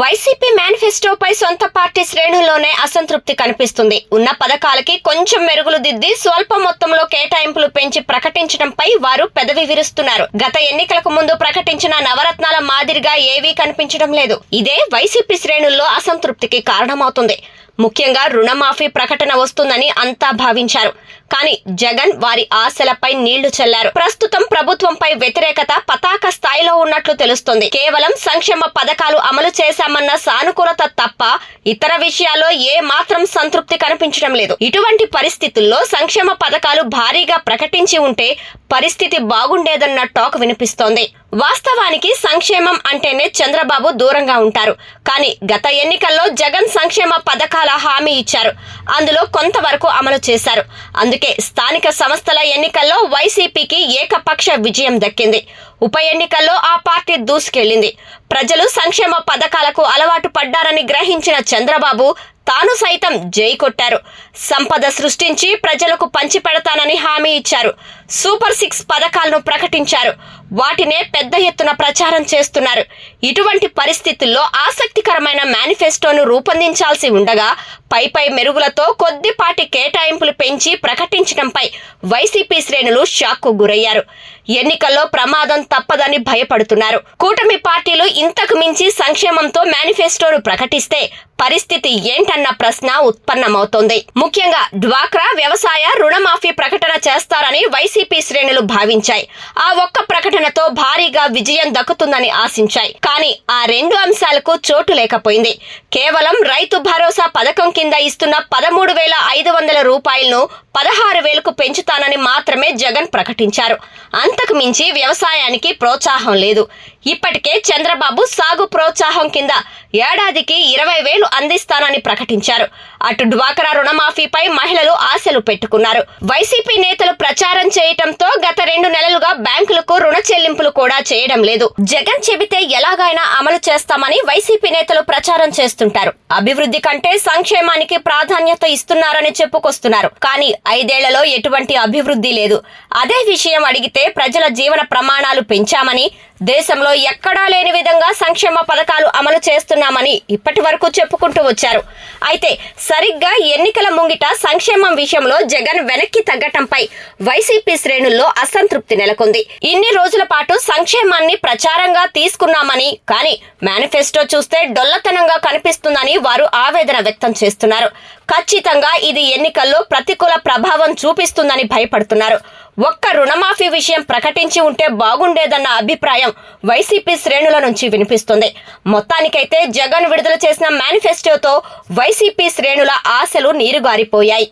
YCP మేనిఫెస్టోపై సొంత party శ్రేణుల్లోనే అసంతృప్తి కనిపిస్తుంది. ఉన్న పథకాలకి కొంచెం మెరుగులు దిద్ది స్వల్ప మొత్తంలో కేటాయింపులు పెంచి ప్రకటించడంపై వారు పెదవి విరుస్తున్నారు. గత ఎన్నికలకు ముందు ప్రకటించిన నవరత్నాల మాదిరిగా ఏవీ కనిపించడం లేదు. ఇదే వైసీపీ శ్రేణుల్లో అసంతృప్తికి కారణమవుతుంది. ముఖ్యంగా రుణమాఫీ ప్రకటన వస్తుందని అంతా భావించారు. కానీ జగన్ వారి ఆశలపై నీళ్ళు చల్లారు. ప్రస్తుతం ప్రభుత్వంపై వ్యతిరేకత పతాక స్థాయిలో ఉన్నట్లు తెలుస్తుంది. కేవలం సంక్షేమ పథకాలు అమలు చేశామన్న సానుకూలత తప్ప ఇతర విషయాల్లో ఏ మాత్రం సంతృప్తి కనిపించడం లేదు. ఇటువంటి పరిస్థితుల్లో సంక్షేమ పథకాలు భారీగా ప్రకటించి ఉంటే పరిస్థితి బాగుండేదన్న టాక్ వినిపిస్తోంది. వాస్తవానికి సంక్షేమం అంటేనే చంద్రబాబు దూరంగా ఉంటారు. కానీ గత ఎన్నికల్లో జగన్ సంక్షేమ పథకాల హామీ ఇచ్చారు. అందులో కొంతవరకు అమలు చేశారు. అందుకే స్థానిక సంస్థల ఎన్నికల్లో వైసీపీకి ఏకపక్ష విజయం దక్కింది. ఉప ఎన్నికల్లో ఆ పార్టీ దూసుకెళ్ళింది ప్రజలు సంక్షేమ పథకాలకు అలవాటు పడ్డారని గ్రహించిన చంద్రబాబు తాను సైతం జై కొట్టారు. సంపద సృష్టించి ప్రజలకు పంచిపెడతానని హామీ ఇచ్చారు. సూపర్ సిక్స్ పథకాలను ప్రకటించారు. వాటినే పెద్ద ఎత్తున ప్రచారం చేస్తున్నారు. ఇటువంటి పరిస్థితుల్లో ఆసక్తికరమైన మేనిఫెస్టోను రూపొందించాల్సి ఉండగా పై పై మెరుగులతో కొద్దిపాటి కేటాయింపులు పెంచి ప్రకటించడంపై వైసీపీ శ్రేణులు షాక్కు గురయ్యారు. ఎన్నికల్లో ప్రమాదం తప్పదని భయపడుతున్నారు. కూటమి పార్టీలు ఇంతకు మించి సంక్షేమంతో మేనిఫెస్టోను ప్రకటిస్తే పరిస్థితి ఏంటన్న ప్రశ్న ఉత్పన్నమవుతోంది. ముఖ్యంగా డ్వాక్రా వ్యవసాయ రుణమాఫీ ప్రకటన చేస్తారని వైసీపీ శ్రేణులు భావించాయి. ఆ ఒక్క ప్రకటనతో భారీగా విజయం దక్కుతుందని ఆశించాయి. కానీ ఆ రెండు అంశాలకు చోటు లేకపోయింది. కేవలం రైతు భరోసా పథకం కింద ఇస్తున్న పదమూడు వేల ఐదు వందల రూపాయలను పదహారు వేలకు పెంచుతానని మాత్రమే జగన్ ప్రకటించారు. అంతకు మించి వ్యవసాయానికి ప్రోత్సాహం లేదు. ఇప్పటికే చంద్రబాబు సాగు ప్రోత్సాహం కింద ఏడాదికి ఇరవై వేలు అందిస్తానని ప్రకటించారు. అటు డ్వాక్రా రుణమాఫీపై మహిళలు ఆశలు పెట్టుకున్నారు. వైసీపీ నేతలు ప్రచారం చేయటంతో గత రెండు నెలలుగా బ్యాంకులకు రుణ చెల్లింపులు కూడా చేయడం లేదు. జగన్ చెబితే ఎలాగైనా అమలు చేస్తామని వైసీపీ నేతలు ప్రచారం చేస్తుంటారు. అభివృద్ధి కంటే సంక్షేమానికి ప్రాధాన్యత ఇస్తున్నారని చెప్పుకొస్తున్నారు. కానీ ఐదేళ్ళలో ఎటువంటి అభివృద్ధి లేదు. అదే విషయం అడిగితే ప్రజల జీవన ప్రమాణాలు పెంచామని దేశంలో ఎక్కడా లేని విధంగా సంక్షేమ పథకాలు అమలు చేస్తున్నామని ఇప్పటి వరకు చెప్పుకుంటూ వచ్చారు. అయితే సరిగ్గా ఎన్నికల ముంగిట సంక్షేమం విషయంలో జగన్ వెనక్కి తగ్గటంపై వైసీపీ శ్రేణుల్లో అసంతృప్తి నెలకొంది. ఇన్ని రోజుల పాటు సంక్షేమాన్ని ప్రచారంగా తీసుకున్నామని కానీ మేనిఫెస్టో చూస్తే డొల్లతనంగా కనిపిస్తుందని వారు ఆవేదన వ్యక్తం చేస్తున్నారు. ఖచ్చితంగా ఇది ఎన్నికల్లో ప్రతికూల ప్రభావం చూపిస్తుందని భయపడుతున్నారు. ఒక్క రుణమాఫీ విషయం ప్రకటించి ఉంటే బాగుండేదన్న అభిప్రాయం వైసీపీ శ్రేణుల నుంచి వినిపిస్తుంది. మొత్తానికైతే జగన్ విడుదల చేసిన మేనిఫెస్టోతో వైసీపీ శ్రేణుల ఆశలు నీరుగారిపోయాయి.